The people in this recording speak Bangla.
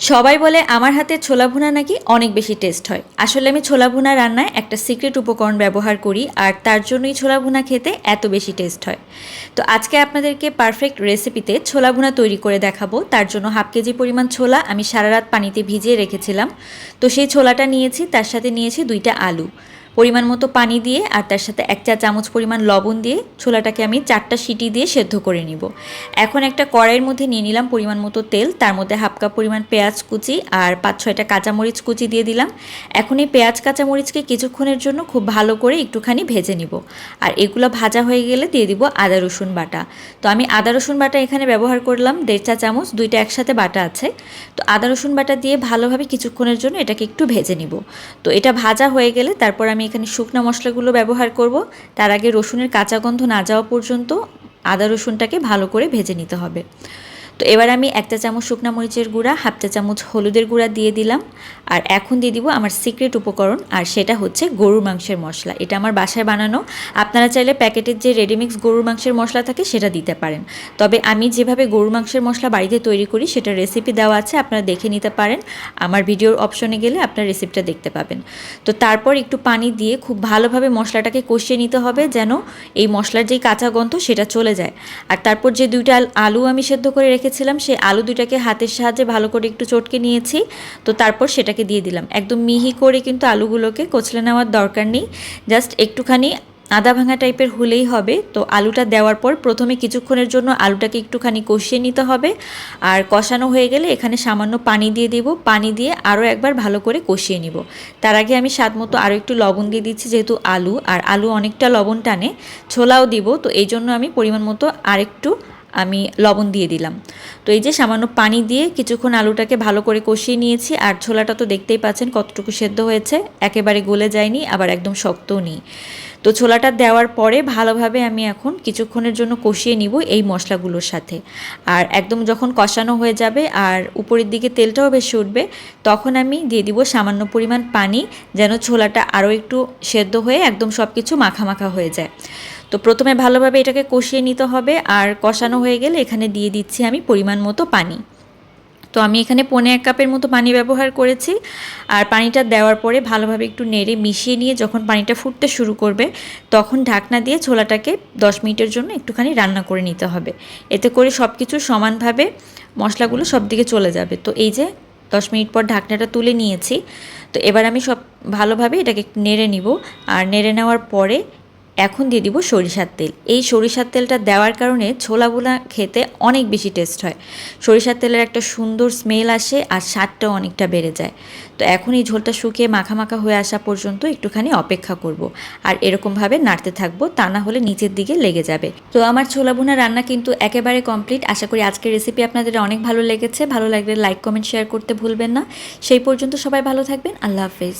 সবাই বলে আমার হাতে ছোলা ভুনা নাকি অনেক বেশি টেস্ট হয়। আসলে আমি ছোলা ভুনা রান্নায় একটা সিক্রেট উপকরণ ব্যবহার করি আর তার জন্যই ছোলা ভুনা খেতে এত বেশি টেস্ট হয়। তো আজকে আপনাদেরকে পারফেক্ট রেসিপিতে ছোলা ভুনা তৈরি করে দেখাবো। তার জন্য হাফ কেজি পরিমাণ ছোলা আমি সারা রাত পানিতে ভিজিয়ে রেখেছিলাম। তো সেই ছোলাটা নিয়েছি, তার সাথে নিয়েছি দুইটা আলু। পরিমাণ মতো পানি দিয়ে আর তার সাথে এক চা চামচ পরিমাণ লবণ দিয়ে ছোলাটাকে আমি চারটা সিটি দিয়ে সেদ্ধ করে নিব। এখন একটা কড়াইয়ের মধ্যে নিয়ে নিলাম পরিমাণ মতো তেল, তার মধ্যে হাফ কাপ পরিমাণ পেঁয়াজ কুচি আর পাঁচ ছয়টা কাঁচামরিচ কুচি দিয়ে দিলাম। এখন এই পেঁয়াজ কাঁচামরিচকে কিছুক্ষণের জন্য খুব ভালো করে একটুখানি ভেজে নিব। আর এগুলো ভাজা হয়ে গেলে দিয়ে দিব আদা, রসুন বাটা। তো আমি আদা, রসুন বাটা এখানে ব্যবহার করলাম দেড় চা চামচ, দুইটা একসাথে বাটা আছে। তো আদা, রসুন বাটা দিয়ে ভালোভাবে কিছুক্ষণের জন্য এটাকে একটু ভেজে নিব। তো এটা ভাজা হয়ে গেলে তারপর আমি এখানে শুকনা মশলাগুলো ব্যবহার করব। তার আগে রসুনের কাঁচা গন্ধ না যাওয়া পর্যন্ত আদা রসুনটাকে ভালো করে ভেজে নিতে হবে। তো এবার আমি একটা চামচ শুকনা মরিচের গুঁড়া, হাফ চা চামচ হলুদের গুঁড়া দিয়ে দিলাম। আর এখন দিয়ে দিব আমার সিক্রেট উপকরণ, আর সেটা হচ্ছে গরুর মাংসের মশলা। এটা আমার বাসায় বানানো। আপনারা চাইলে প্যাকেটের যে রেডিমিক্স গরুর মাংসের মশলা থাকে সেটা দিতে পারেন। তবে আমি যেভাবে গরুর মাংসের মশলা বাড়িতে তৈরি করি সেটা রেসিপি দেওয়া আছে, আপনারা দেখে নিতে পারেন। আমার ভিডিওর অপশনে গেলে আপনার রেসিপিটা দেখতে পাবেন। তো তারপর একটু পানি দিয়ে খুব ভালোভাবে মশলাটাকে কষিয়ে নিতে হবে যেন এই মশলার যেই কাঁচা গন্ধ সেটা চলে যায়। আর তারপর যে দুইটা আলু আমি সেদ্ধ করে রেখে রেখেছিলাম, সেই আলু দুইটাকে হাতের সাহায্যে ভালো করে একটু চটকে নিয়েছি। তো তারপর সেটাকে দিয়ে দিলাম। একদম মিহি করে কিন্তু আলুগুলোকে কচলে নেওয়ার দরকার নেই। জাস্ট একটুখানি আদা ভাঙা টাইপের হলেই হবে। তো আলুটা দেওয়ার পর প্রথমে কিছুক্ষণের জন্য আলুটাকে একটুখানি কষিয়ে নিতে হবে। আর কষানো হয়ে গেলে এখানে সামান্য পানি দিয়ে দিব। পানি দিয়ে আরও একবার ভালো করে কষিয়ে নিব। তার আগে আমি স্বাদ মতো আরও একটু লবণ দিয়ে দিচ্ছি, যেহেতু আলু। আর আলু অনেকটা লবণ টানে, ছোলাও দিব। তো এই জন্য আমি পরিমাণ মতো আরেকটু আমি লবণ দিয়ে দিলাম। তো এই যে সামান্য পানি দিয়ে কিছুক্ষণ আলুটাকে ভালো করে কষিয়ে নিয়েছি, আর ছোলাটা তো দেখতেই পাচ্ছেন কতটুকু সেদ্ধ হয়েছে, একেবারে গলে যায়নি, আবার একদম শক্তও নেই। তো ছোলাটা দেওয়ার পরে ভালোভাবে আমি এখন কিছুক্ষণের জন্য কষিয়ে নিব এই মশলাগুলোর সাথে। আর একদম যখন কষানো হয়ে যাবে আর উপরের দিকে তেলটাও বেশি উঠবে, তখন আমি দিয়ে দিব সামান্য পরিমাণ পানি, যেন ছোলাটা আরও একটু সেদ্ধ হয়ে একদম সব কিছু মাখা মাখা হয়ে যায়। তো প্রথমে ভালোভাবে এটাকে কষিয়ে নিতে হবে আর কষানো হয়ে গেলে এখানে দিয়ে দিচ্ছি আমি পরিমাণ মতো পানি। তো আমি এখানে পনে এক কাপের মতো পানি ব্যবহার করেছি আর পানিটা দেওয়ার পরে ভালোভাবে একটু নেড়ে মিশিয়ে নিয়ে যখন পানিটা ফুটতে শুরু করবে তখন ঢাকনা দিয়ে ছোলাটাকে দশ মিনিটের জন্য একটুখানি রান্না করে নিতে হবে। এতে করে সব কিছু সমানভাবে মশলাগুলো সব দিকে চলে যাবে। তো এই যে দশ মিনিট পর ঢাকনাটা তুলে নিয়েছি। তো এবার আমি সব ভালোভাবে এটাকে নেড়ে নিব। আর নেড়ে নেওয়ার পরে এখন দিয়ে দিব সরিষার তেল। এই সরিষার তেলটা দেওয়ার কারণে ছোলা ছোলাগুলা খেতে অনেক বেশি টেস্ট হয়। সরিষার তেলের একটা সুন্দর স্মেল আসে আর স্বাদটাও অনেকটা বেড়ে যায়। তো এখন এই ঝোলটা শুকিয়ে মাখা মাখা হয়ে আসা পর্যন্ত একটুখানি অপেক্ষা করব। আর এরকমভাবে নাড়তে থাকব, তা না হলে নিচের দিকে লেগে যাবে। তো আমার ছোলা বোনা রান্না কিন্তু একেবারে কমপ্লিট আশা করি আজকের রেসিপি আপনাদের অনেক ভালো লেগেছে। ভালো লাগলে লাইক কমেন্ট শেয়ার করতে ভুলবেন না। সেই পর্যন্ত সবাই ভালো থাকবেন। আল্লাহ হাফেজ।